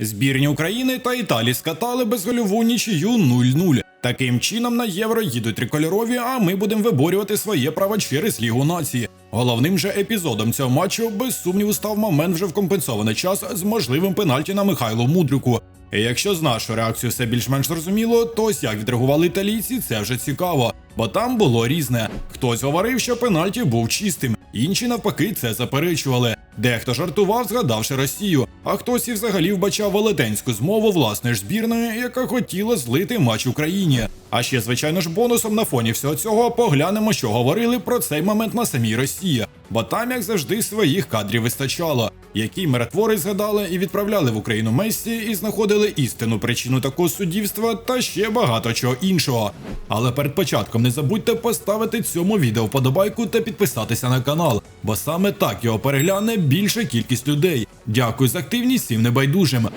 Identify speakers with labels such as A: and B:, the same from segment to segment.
A: Збірні України та Італії скатали безгольову нічию 0-0. Таким чином на євро їдуть трикольорові, а ми будемо виборювати своє право через Лігу нації. Головним же епізодом цього матчу без сумніву став момент вже в компенсований час з можливим пенальті на Михайло Мудрюку. І якщо з нашою реакцією все більш-менш зрозуміло, то ось як відреагували італійці, це вже цікаво. Бо там було різне. Хтось говорив, що пенальті був чистим, інші навпаки це заперечували. Дехто жартував, згадавши Росію, а хтось і взагалі вбачав велетенську змову власної ж збірної, яка хотіла злити матч Україні. А ще, звичайно ж, бонусом на фоні всього цього поглянемо, що говорили про цей момент на самій Росії, бо там, як завжди, своїх кадрів вистачало. Які миротвори згадали і відправляли в Україну Мессі і знаходили істинну причину такого суддівства та ще багато чого іншого. Але перед початком не забудьте поставити цьому відео вподобайку та підписатися на канал, бо саме так його перегляне більша кількість людей. Дякую за активність всім небайдужим.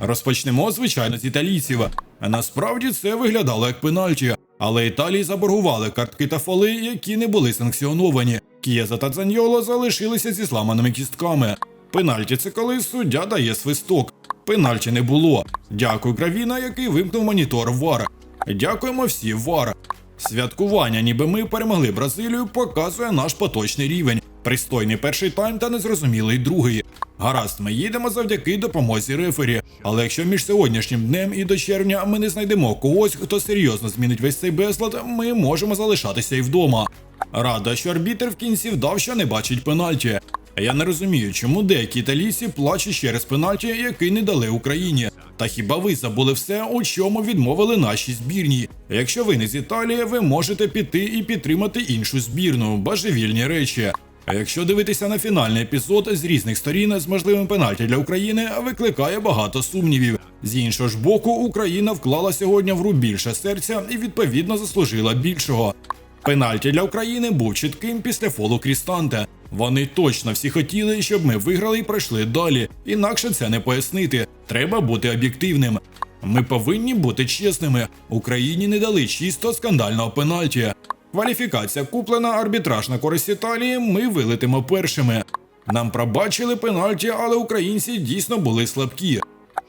A: Розпочнемо, звичайно, з італійців. Насправді це виглядало як пенальті, але Італії заборгували картки та фоли, які не були санкціоновані. Кієза та Дзаньоло залишилися зі зламаними кістками. Пенальті це коли суддя дає свисток. Пенальті не було. Дякую Гравіна, який вимкнув монітор ВАР. Дякуємо всі ВАР. Святкування, ніби ми перемогли Бразилію, показує наш поточний рівень. Пристойний перший тайм та незрозумілий другий. Гаразд, ми їдемо завдяки допомозі рефері. Але якщо між сьогоднішнім днем і до червня ми не знайдемо когось, хто серйозно змінить весь цей безлад, ми можемо залишатися і вдома. Рада, що арбітр в кінці вдав, що не бачить пенальті. Я не розумію, чому деякі італійці плачуть через пенальті, який не дали Україні. Та хіба ви забули все, у чому відмовили наші збірні? Якщо ви не з Італії, ви можете піти і підтримати іншу збірну, божевільні речі. А якщо дивитися на фінальний епізод з різних сторін з можливим пенальті для України, викликає багато сумнівів. З іншого ж боку, Україна вклала сьогодні в гру більше серця і відповідно заслужила більшого. Пенальті для України був чітким після фолу Крістанте. Вони точно всі хотіли, щоб ми виграли і пройшли далі. Інакше це не пояснити. Треба бути об'єктивним. Ми повинні бути чесними. Україні не дали чисто скандального пенальті. Кваліфікація куплена, арбітраж на користь Італії. Ми вилетимо першими. Нам пробачили пенальті, але українці дійсно були слабкі.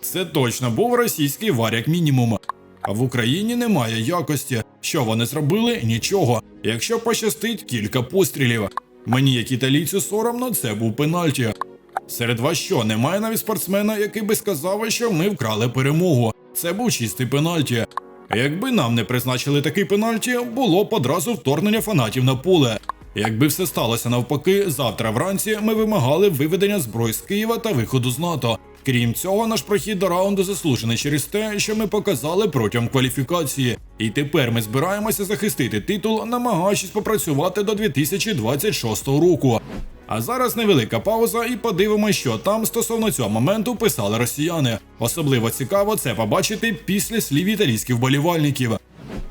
A: Це точно був російський вар як мінімум. А в Україні немає якості. Що вони зробили? Нічого. Якщо пощастить, кілька пострілів. Мені, як італійцю, соромно, це був пенальті. Серед вас що, немає навіть спортсмена, який би сказав, що ми вкрали перемогу. Це був чистий пенальті. Якби нам не призначили такий пенальті, було б одразу вторгнення фанатів на поле. Якби все сталося навпаки, завтра вранці ми вимагали виведення зброй з Києва та виходу з НАТО. Крім цього, наш прохід до раунду заслужений через те, що ми показали протягом кваліфікації. І тепер ми збираємося захистити титул, намагаючись попрацювати до 2026 року. А зараз невелика пауза, і подивимося, що там стосовно цього моменту писали росіяни. Особливо цікаво це побачити після слів італійських вболівальників.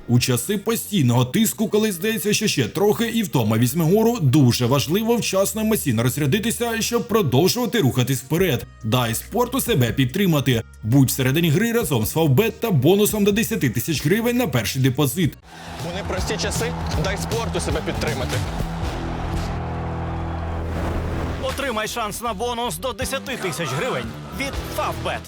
A: У часи постійного тиску, коли здається, що ще трохи і втома візьме гору, дуже важливо вчасно емоційно розрядитися, щоб продовжувати рухатись вперед. Дай спорту себе підтримати. Будь всередині гри разом з Фавбет та бонусом до 10 тисяч гривень на перший депозит.
B: У непрості часи дай спорту себе підтримати.
C: Отримай шанс на бонус до 10 тисяч гривень від Favbet.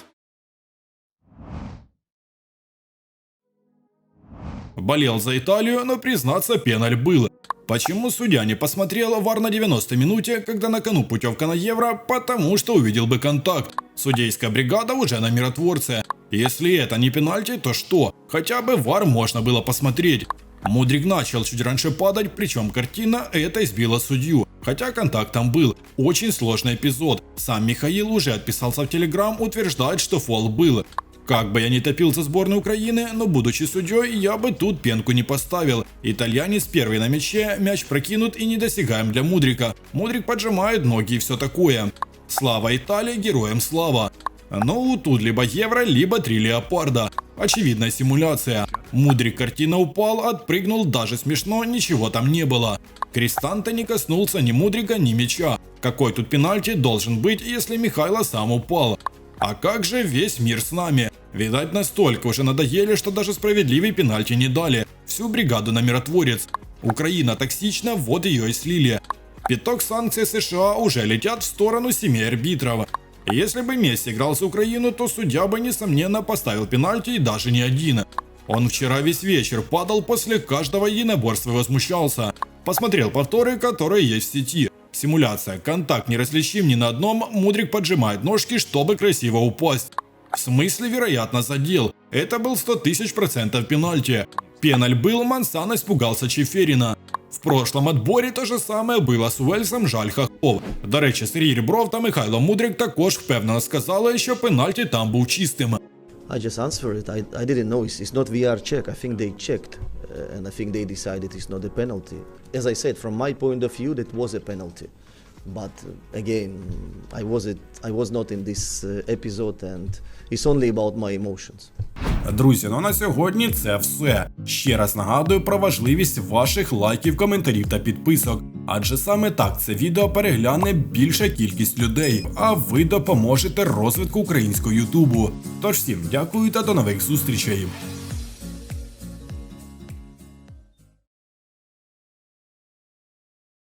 A: Болел за Италию, но признаться, пеналь был. Почему судья не посмотрел вар на 90 минуте, когда на кону путевка на Евро? Потому что увидел бы контакт. Судейская бригада уже на миротворце. Если это не пенальти, то что? Хотя бы вар можно было посмотреть. Мудрик начал чуть раньше падать, причем картина это избила судью. Хотя контакт там был. Очень сложный эпизод. Сам Михаил уже отписался в Телеграм, утверждает, что фол был. Как бы я ни топил за сборную Украины, но будучи судьей, я бы тут пенку не поставил. Итальянец первый на мяче, мяч прокинут и недосягаем для Мудрика. Мудрик поджимает ноги и все такое. Слава Италии, героям слава. Ну, тут либо евро, либо три леопарда. Очевидная симуляция. Мудрик картина упал, отпрыгнул, даже смешно, ничего там не было. Кристанте не коснулся ни Мудрика, ни мяча. Какой тут пенальти должен быть, если Михайло сам упал? А как же весь мир с нами? Видать, настолько уже надоели, что даже справедливый пенальти не дали. Всю бригаду на миротворец. Украина токсична, вот ее и слили. Пяток санкций США уже летят в сторону семи арбитров. Если бы Месси играл за Украину, то судья бы, несомненно, поставил пенальти и даже не один. Он вчера весь вечер падал после каждого единоборства и возмущался. Посмотрел повторы, которые есть в сети. Симуляция, контакт неразличим ни на одном, Мудрик поджимает ножки, чтобы красиво упасть. В смысле, вероятно, задел. Это был 100 тысяч процентов пенальти. Пеналь был, Мансана испугался Чеферина. В прошлом отборі те же саме було з Уельсом Жаль Хахов. До речі, Сергій Рібров та Михайло Мудрик також впевнено сказали, що пенальті там був чистим.
D: I just answered it. I, I didn't know. It's, it's not VR check. I think they checked, uh, And I think they decided it's not a penalty. As I said, from my point of view, that was a penalty. But uh, again, I was it. I was not in this uh, episode, and it's only about my emotions.
A: Друзі, ну на сьогодні це все. Ще раз нагадую про важливість ваших лайків, коментарів та підписок. Адже саме так це відео перегляне більша кількість людей, а ви допоможете розвитку українського Ютубу. Тож всім дякую та до нових зустрічей.